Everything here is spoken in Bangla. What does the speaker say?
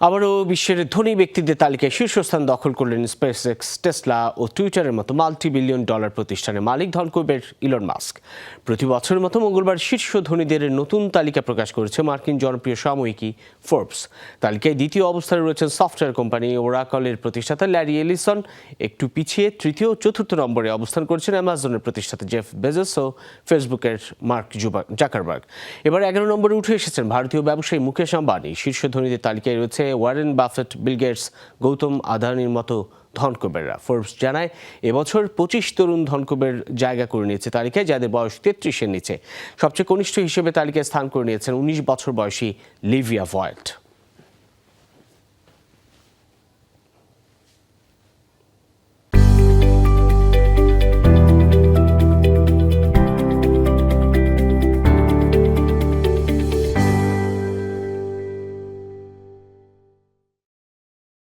আবারও বিশ্বের ধনী ব্যক্তিদের তালিকায় শীর্ষস্থান দখল করলেন স্পেস এক্স টেসলা ও টুইটারের মতো মাল্টি বিলিয়ন ডলার প্রতিষ্ঠানের মালিক ধনকুবের ইলন মাস্ক প্রতি বছরের মতো মঙ্গলবার শীর্ষ ধনীদের নতুন তালিকা প্রকাশ করেছে মার্কিন জনপ্রিয় সাময়িকী ফোর্বস তালিকায় দ্বিতীয় অবস্থানে রয়েছেন সফটওয়্যার কোম্পানি ওরাকলের প্রতিষ্ঠাতা ল্যারি এলিসন একটু পিছিয়ে তৃতীয় ও চতুর্থ নম্বরে অবস্থান করছেন অ্যামাজনের প্রতিষ্ঠাতা জেফ বেজেস ও ফেসবুকের মার্ক জাকারবার্গ এবার এগারো নম্বরে উঠে এসেছেন ভারতীয় ব্যবসায়ী মুকেশ আম্বানি। শীর্ষ ধনীদের তালিকায় রয়েছে Warren Buffett, Bill Gates, Gautam আদানির মতো ধনকুবেররা। ফোর্বস জানায়, এবছর পঁচিশ তরুণ ধনকুবের জায়গা করে নিয়েছে তালিকায়, যাদের বয়স তেত্রিশের নিচে। সবচেয়ে কনিষ্ঠ হিসেবে তালিকায় স্থান করে নিয়েছেন উনিশ বছর বয়সী লিভিয়া ভয়েল্ট।